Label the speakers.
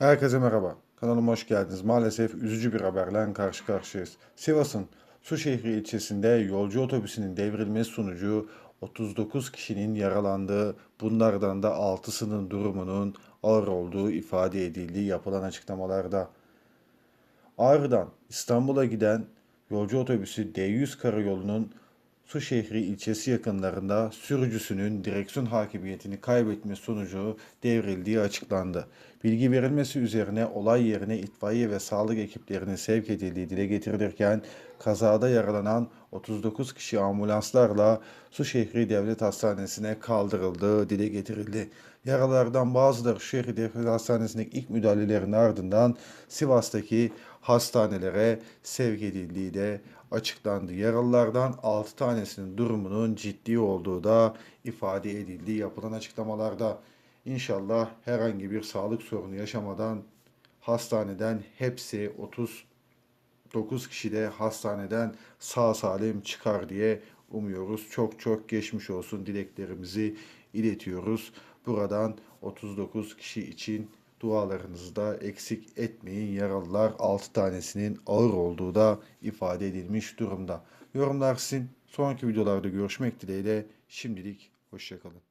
Speaker 1: Herkese merhaba. Kanalıma hoş geldiniz. Maalesef üzücü bir haberle karşı karşıyayız. Sivas'ın Suşehri ilçesinde yolcu otobüsünün devrilmesi sonucu 39 kişinin yaralandığı, bunlardan da 6'sının durumunun ağır olduğu ifade edildiği yapılan açıklamalarda. Ağrı'dan İstanbul'a giden yolcu otobüsü D100 karayolunun Suşehri ilçesi yakınlarında sürücüsünün direksiyon hakimiyetini kaybetmesi sonucu devrildiği açıklandı. Bilgi verilmesi üzerine olay yerine itfaiye ve sağlık ekiplerinin sevk edildiği dile getirilirken kazada yaralanan 39 kişi ambulanslarla Suşehri Devlet Hastanesi'ne kaldırıldığı dile getirildi. Yaralardan bazıları Suşehri Devlet Hastanesi'ndeki ilk müdahalelerin ardından Sivas'taki hastanelere sevk edildiği de açıklandı. Yaralılardan 6 tanesinin durumunun ciddi olduğu da ifade edildiği yapılan açıklamalarda. İnşallah herhangi bir sağlık sorunu yaşamadan hastaneden hepsi 39 kişi de hastaneden sağ salim çıkar diye umuyoruz. Çok çok geçmiş olsun dileklerimizi iletiyoruz. Buradan 39 kişi için dualarınızı da eksik etmeyin. Yaralılar 6 tanesinin ağır olduğu da ifade edilmiş durumda. Yorumlar sizin. Sonraki videolarda görüşmek dileğiyle. Şimdilik hoşçakalın.